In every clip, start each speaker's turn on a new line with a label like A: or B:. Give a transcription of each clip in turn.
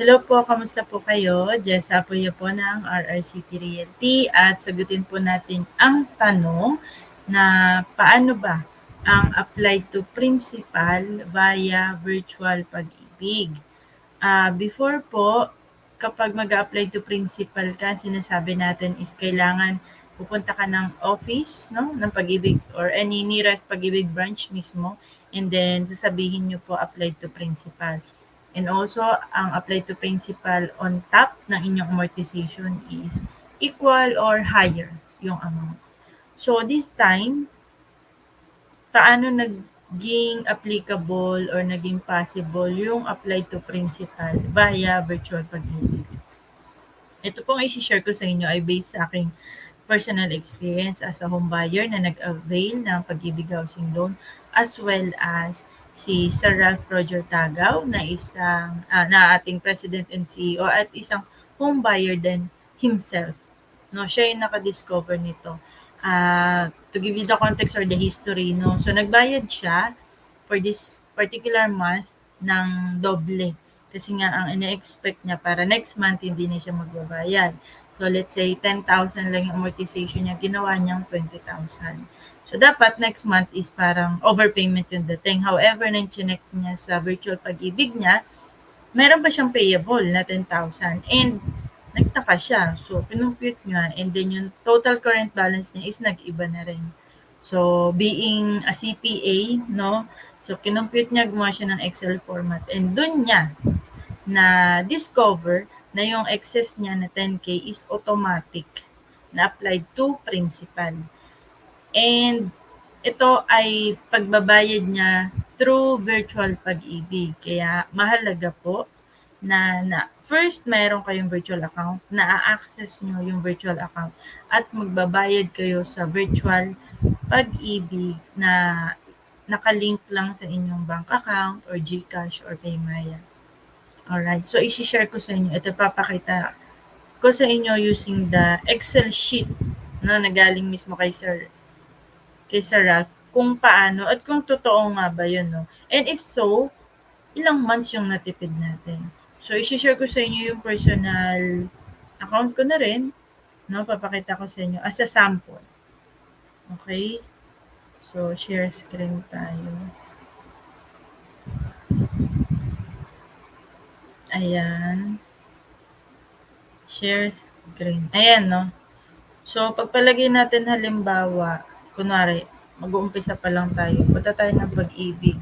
A: Hello po, kamusta po kayo? Jessa po po ng RRCT Realty at sagutin po natin ang tanong na paano ba ang apply to principal via virtual pag-ibig. Uh, before po, kapag mag-apply to principal ka, sinasabi natin is kailangan pupunta ka ng office no, ng pag-ibig or any nearest pag-ibig branch mismo and then sasabihin nyo po apply to principal. And also, ang apply to principal on top ng inyong amortization is equal or higher yung amount. So, this time, paano naging applicable or naging possible yung apply to principal via virtual pag-ibig? Ito pong i-share ko sa inyo ay based sa aking personal experience as a home buyer na nag-avail ng pag-ibig housing loan as well as si Sir Ralph Roger Tagaw na isang uh, na ating President and CEO at isang home buyer din himself. No, siya yung naka-discover nito. Uh, to give you the context or the history, no. So nagbayad siya for this particular month ng doble. Kasi nga ang ina-expect niya para next month hindi na siya magbabayad. So let's say 10,000 lang yung amortization niya, ginawa niyang 20,000. So, dapat next month is parang overpayment yung dating. However, nang chinek niya sa virtual pag-ibig niya, meron pa siyang payable na 10,000. And, nagtaka siya. So, pinumpute niya. And then, yung total current balance niya is nag-iba na rin. So, being a CPA, no? So, kinumpute niya, gumawa siya ng Excel format. And dun niya na discover na yung excess niya na 10K is automatic na applied to principal. And ito ay pagbabayad niya through virtual pag-ibig. Kaya mahalaga po na, na first mayroon kayong virtual account, na access nyo yung virtual account at magbabayad kayo sa virtual pag-ibig na nakalink lang sa inyong bank account or GCash or Paymaya. Alright, so isi-share ko sa inyo. Ito papakita ko sa inyo using the Excel sheet na nagaling mismo kay Sir kay Sir Ralph kung paano at kung totoo nga ba yun, no? And if so, ilang months yung natipid natin. So, isi-share ko sa inyo yung personal account ko na rin, no? Papakita ko sa inyo as a sample. Okay? So, share screen tayo. Ayan. Share screen. Ayan, no? So, pagpalagay natin halimbawa, kunwari, mag-uumpisa pa lang tayo. Punta tayo ng pag-ibig.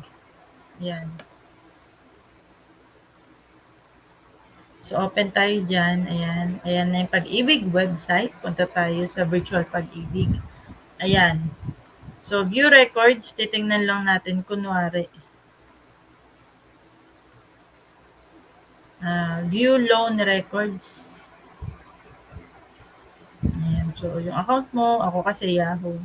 A: Yan. So, open tayo dyan. Ayan. Ayan na yung pag-ibig website. Punta tayo sa virtual pag-ibig. Ayan. So, view records. Titingnan lang natin, kunwari. Uh, view loan records. Ayan. So, yung account mo, ako kasi Yahoo.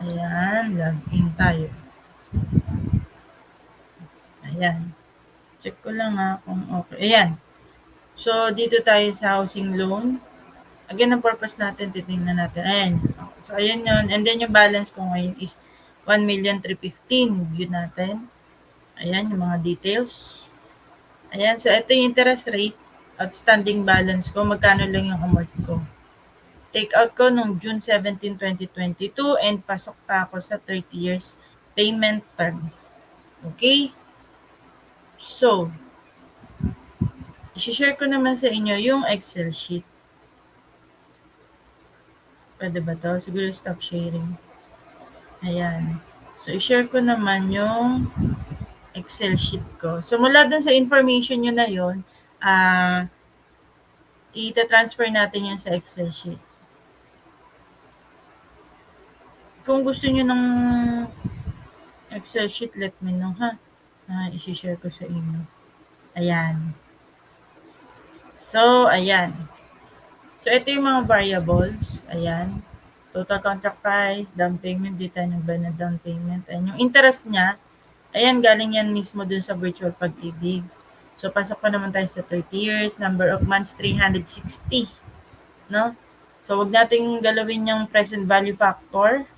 A: Ayan, login tayo. Ayan. Check ko lang ha kung okay. Ayan. So, dito tayo sa housing loan. Again, ang purpose natin, titingnan natin. Ayan. So, ayan yun. And then, yung balance ko ngayon is 1,315,000. View natin. Ayan, yung mga details. Ayan. So, ito yung interest rate. Outstanding balance ko. Magkano lang yung amort ko take out ko nung June 17, 2022 and pasok pa ako sa 30 years payment terms. Okay? So, i-share ko naman sa inyo yung Excel sheet. Pwede ba to? Siguro stop sharing. Ayan. So, i-share ko naman yung Excel sheet ko. So, mula dun sa information nyo na yun, uh, i-transfer natin yun sa Excel sheet. Kung gusto niyo ng Excel sheet, let me know ha. Uh, isi-share ko sa inyo. Ayan. So, ayan. So, ito yung mga variables. Ayan. Total contract price, down payment, di tayo nagbayad na down payment. Ayan. Yung interest niya, ayan, galing yan mismo dun sa virtual pag-ibig. So, pasok pa naman tayo sa 30 years. Number of months, 360. No? So, wag nating galawin yung present value factor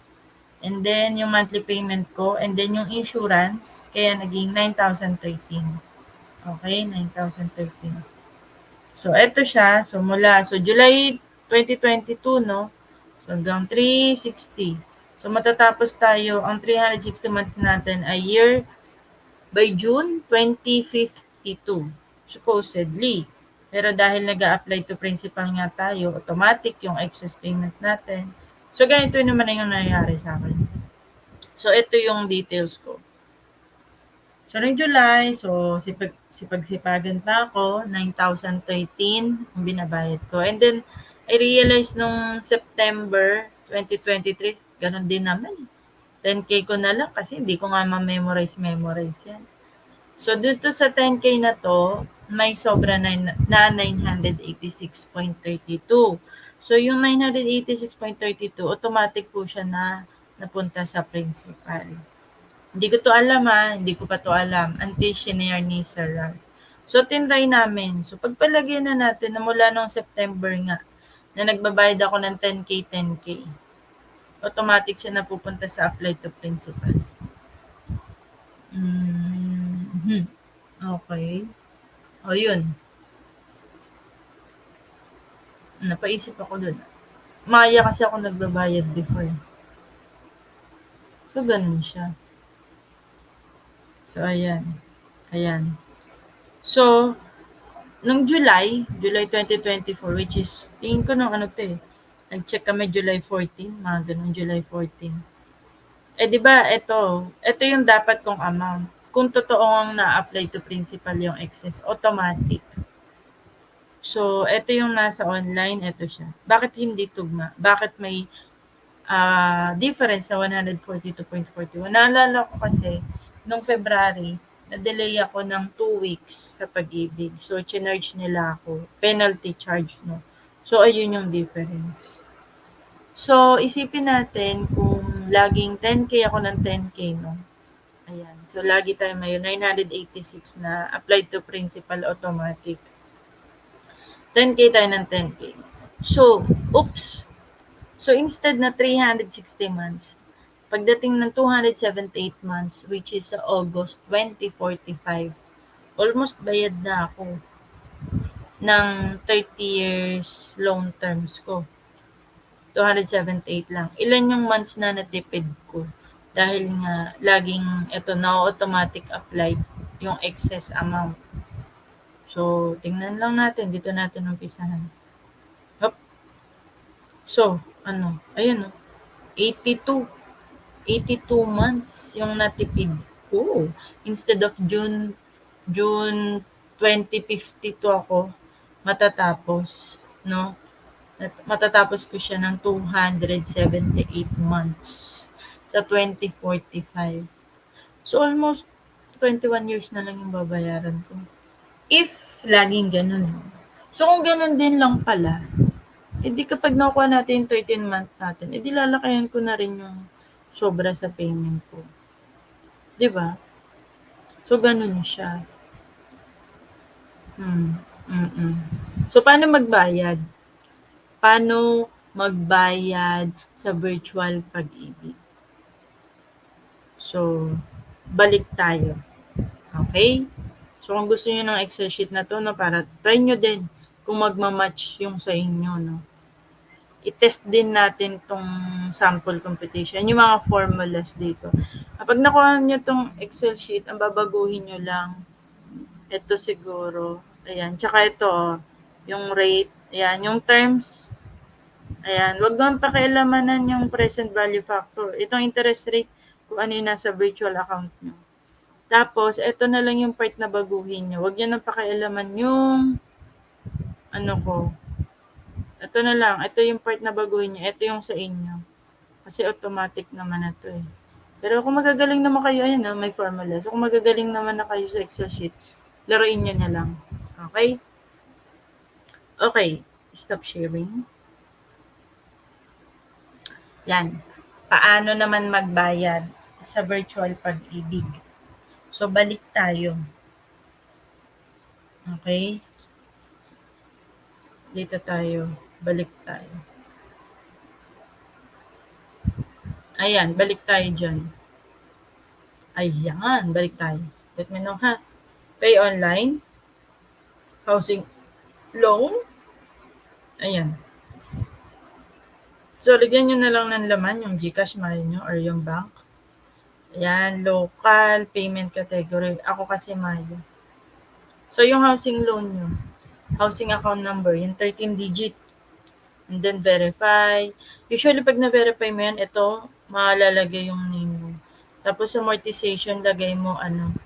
A: And then, yung monthly payment ko. And then, yung insurance. Kaya naging 9,013. Okay, 9,013. So, eto siya. So, mula, so July 2022, no? So, hanggang 360. So, matatapos tayo, ang 360 months natin ay year by June 2052, supposedly. Pero dahil nag apply to principal nga tayo, automatic yung excess payment natin. So, ganito naman na yung nangyayari sa akin. So, ito yung details ko. So, noong July, so, sipag, sipag-sipagan pa ako, 9,013 ang binabayad ko. And then, I realized nung September 2023, ganun din naman. 10K ko na lang kasi hindi ko nga ma-memorize, memorize yan. So, dito sa 10K na to, may sobra na, na 986.32. So, yung 986.32, automatic po siya na napunta sa principal. Hindi ko to alam ha, hindi ko pa to alam. Until shinare ni Sir Ralph. So, tinry namin. So, pagpalagyan na natin na mula noong September nga, na nagbabayad ako ng 10K, 10K. Automatic siya napupunta sa apply to principal. Mm-hmm. Okay. O, yun. Napaisip ako dun. Maya kasi ako nagbabayad before. So, ganun siya. So, ayan. Ayan. So, nung July, July 2024, which is, tingin ko nung ano to eh, nag-check kami July 14, mga ganun, July 14. Eh, di ba, ito, ito yung dapat kong amount. Kung totoo ang na-apply to principal yung excess, automatic. So, ito yung nasa online, ito siya. Bakit hindi tugma? Bakit may uh, difference sa 142.41? Naalala ko kasi, nung February, na-delay ako ng 2 weeks sa pag-ibig. So, charge nila ako. Penalty charge, no? So, ayun yung difference. So, isipin natin kung laging 10K ako ng 10K, no? Ayan. So, lagi tayo may 986 na applied to principal automatic. 10K tayo ng 10K. So, oops. So, instead na 360 months, pagdating ng 278 months, which is sa August 2045, almost bayad na ako ng 30 years loan terms ko. 278 lang. Ilan yung months na natipid ko? Dahil nga, laging ito na automatic applied yung excess amount. So, tingnan lang natin. Dito natin umpisahan. Hop. So, ano? Ayun, no? 82. 82 months yung natipid ko. Instead of June, June 2052 ako matatapos, no? Matatapos ko siya ng 278 months sa 2045. So, almost 21 years na lang yung babayaran ko. If laging ganun. So, kung ganun din lang pala, edi kapag nakuha natin yung 13 month natin, edi lalakayan ko na rin yung sobra sa payment ko. ba? Diba? So, ganun siya. Hmm. Mm-mm. So, paano magbayad? Paano magbayad sa virtual pag-ibig? So, balik tayo. Okay? So, kung gusto niyo ng Excel sheet na to, no, para try nyo din kung magmamatch yung sa inyo, no. I-test din natin tong sample competition, yung mga formulas dito. Kapag nakuha nyo tong Excel sheet, ang babaguhin nyo lang, ito siguro, ayan, tsaka ito, yung rate, ayan, yung terms, ayan, wag naman pakialamanan yung present value factor. Itong interest rate, kung ano yung nasa virtual account nyo. Tapos, ito na lang yung part na baguhin nyo. Huwag nyo nang pakialaman yung ano ko. Ito na lang. Ito yung part na baguhin nyo. Ito yung sa inyo. Kasi automatic naman na to eh. Pero kung magagaling naman kayo, ayan na, may formula. So kung magagaling naman na kayo sa Excel sheet, laruin nyo na lang. Okay? Okay. Stop sharing. Yan. Paano naman magbayad sa virtual pag-ibig? So, balik tayo. Okay? Dito tayo. Balik tayo. Ayan, balik tayo dyan. Ayan, balik tayo. Let me know ha. Pay online. Housing loan. Ayan. So, lagyan nyo na lang ng laman yung Gcash, mahal nyo, or yung bank. Ayan, local payment category. Ako kasi Mayo. So, yung housing loan nyo, housing account number, yung 13 digit. And then, verify. Usually, pag na-verify mo yan, ito, malalagay yung name mo. Tapos, amortization, lagay mo, ano,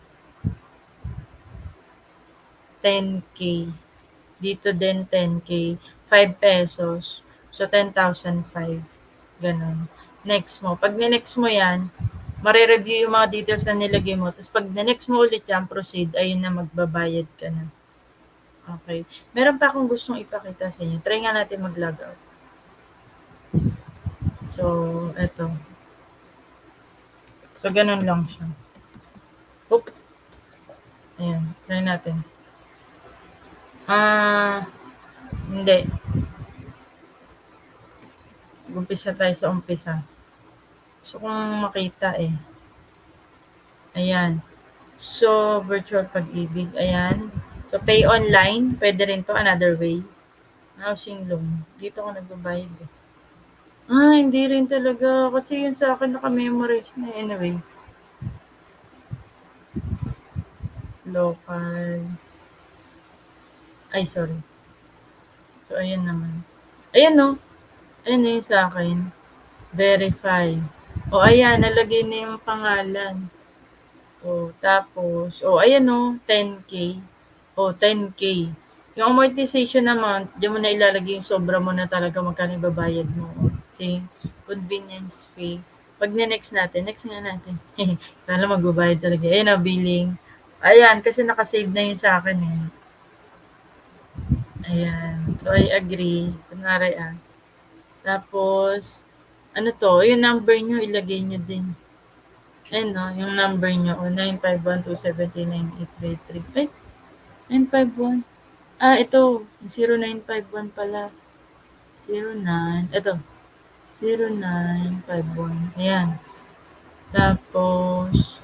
A: 10K. Dito din, 10K. 5 pesos. So, 10,005. Ganon. Next mo. Pag next mo yan, mare-review yung mga details na nilagay mo. Tapos pag next mo ulit yan, proceed, ayun na magbabayad ka na. Okay. Meron pa akong gustong ipakita sa inyo. Try nga natin mag-log out. So, eto. So, ganun lang siya. Oop. Ayan. Try natin. Ah, hindi. Umpisa tayo sa umpisa. So, kung makita eh. Ayan. So, virtual pag-ibig. Ayan. So, pay online. Pwede rin to another way. Housing loan. Dito ako nagbabayad eh. Ah, hindi rin talaga. Kasi yun sa akin naka-memorize na anyway. Local. Ay, sorry. So, ayan naman. Ayan no. Ayan na yung sa akin. Verify. O, ayan. Nalagay na yung pangalan. O, tapos, o, ayan no. 10K. O, 10K. Yung amortization amount, diyan mo na ilalagay yung sobra mo na talaga magkano babayad mo. See? Convenience fee. Pag na-next natin, next nga natin. Kala magbabayad talaga. Ayan na, billing. Ayan, kasi nakasave na yun sa akin eh. Ayan. So, I agree. Kunwari ah. Tapos, ano to, yung number nyo, ilagay nyo din. Ayan no, yung number nyo, o 951-270-9833. Ay, 951. Ah, ito, 0951 pala. 09, ito, 0951. Ayan. Tapos,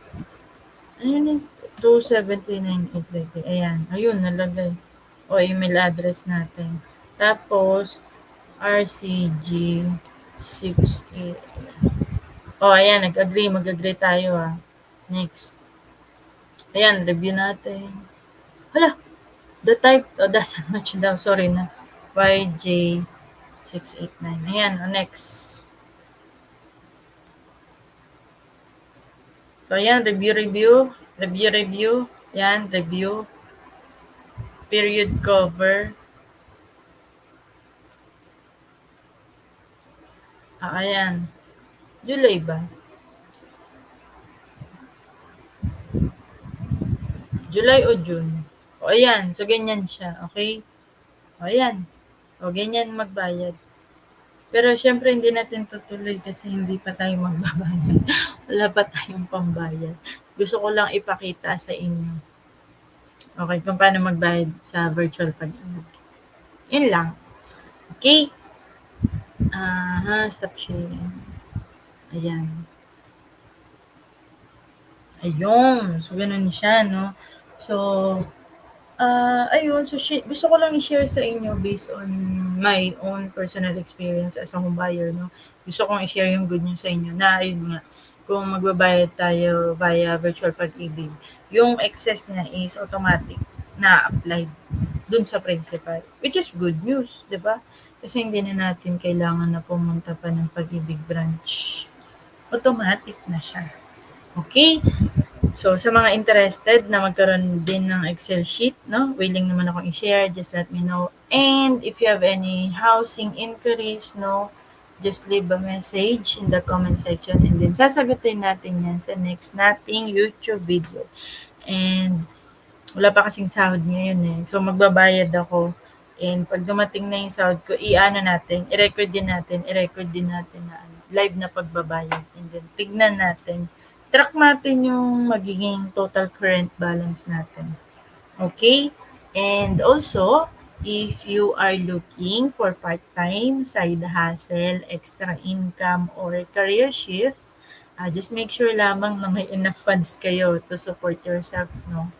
A: ayun yung 270-9833. Ayan, ayun, nalagay o email address natin. Tapos, RCG 68. O, ayan, nag-agree. Mag-agree tayo, ah. Next. Ayan, review natin. Hala, the type, oh, doesn't match daw. Sorry na. YJ689. Ayan, o, next. So, ayan, review, review. Review, review. Ayan, review period cover. Ah, ayan. July ba? July o June? O, ayan. So, ganyan siya. Okay? O, ayan. O, ganyan magbayad. Pero, syempre, hindi natin tutuloy kasi hindi pa tayo magbabayad. Wala pa tayong pambayad. Gusto ko lang ipakita sa inyo Okay, kung paano magbayad sa virtual pag-ibig. Yun lang. Okay? Uh, stop sharing. Ayan. Ayun. So, ganun siya, no? So, uh, ayun. So, gusto ko lang i-share sa inyo based on my own personal experience as a home buyer, no? Gusto kong i-share yung good news sa inyo na, ayun nga, kung magbabayad tayo via virtual pag-ibig, yung excess niya is automatic na apply dun sa principal. Which is good news, di ba? Kasi hindi na natin kailangan na pumunta pa ng pag-ibig branch. Automatic na siya. Okay? So, sa mga interested na magkaroon din ng Excel sheet, no? Willing naman akong i-share, just let me know. And if you have any housing inquiries, no? Just leave a message in the comment section and then sasagutin natin yan sa next nating YouTube video. And wala pa kasing sahod ngayon eh. So magbabayad ako. And pag dumating na yung sahod ko, i-ano natin, i-record din natin, i-record din natin na ano, live na pagbabayad. And then tignan natin, track natin yung magiging total current balance natin. Okay? And also, if you are looking for part-time, side hustle, extra income, or career shift, uh, just make sure lamang na may enough funds kayo to support yourself. No?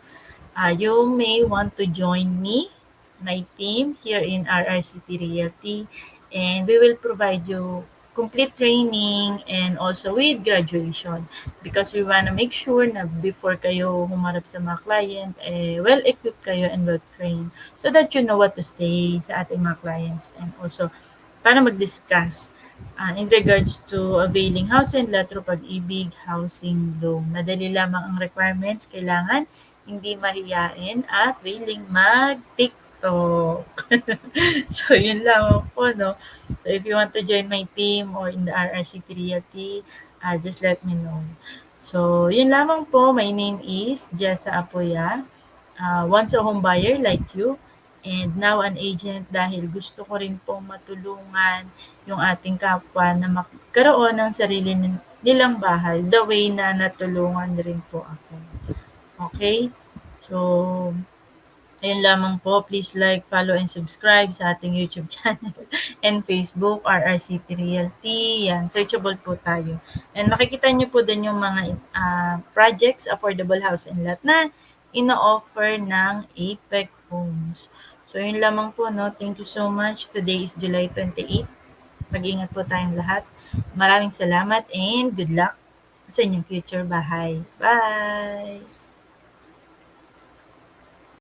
A: Uh, you may want to join me, my team here in RRCT Realty, and we will provide you complete training and also with graduation. Because we want to make sure na before kayo humarap sa mga client, eh, well-equipped kayo and well-trained. So that you know what to say sa ating mga clients and also para mag-discuss uh, in regards to availing house and letro pag-ibig, housing loan. Madali lamang ang requirements, kailangan hindi mahiyain at willing mag-TikTok. so, yun lang po, no? So, if you want to join my team or in the RRC Realty, uh, just let me know. So, yun lamang po. My name is Jessa Apoya. Uh, once a home buyer like you, and now an agent dahil gusto ko rin po matulungan yung ating kapwa na magkaroon ng sarili nilang bahay the way na natulungan rin po ako. Okay? So, ayun lamang po. Please like, follow, and subscribe sa ating YouTube channel and Facebook, RRCT Realty. Yan, searchable po tayo. And makikita nyo po din yung mga uh, projects, affordable house and lot na ino-offer ng APEC Homes. So, yun lamang po, no? Thank you so much. Today is July 28. Mag-ingat po tayong lahat. Maraming salamat and good luck sa inyong future bahay. Bye!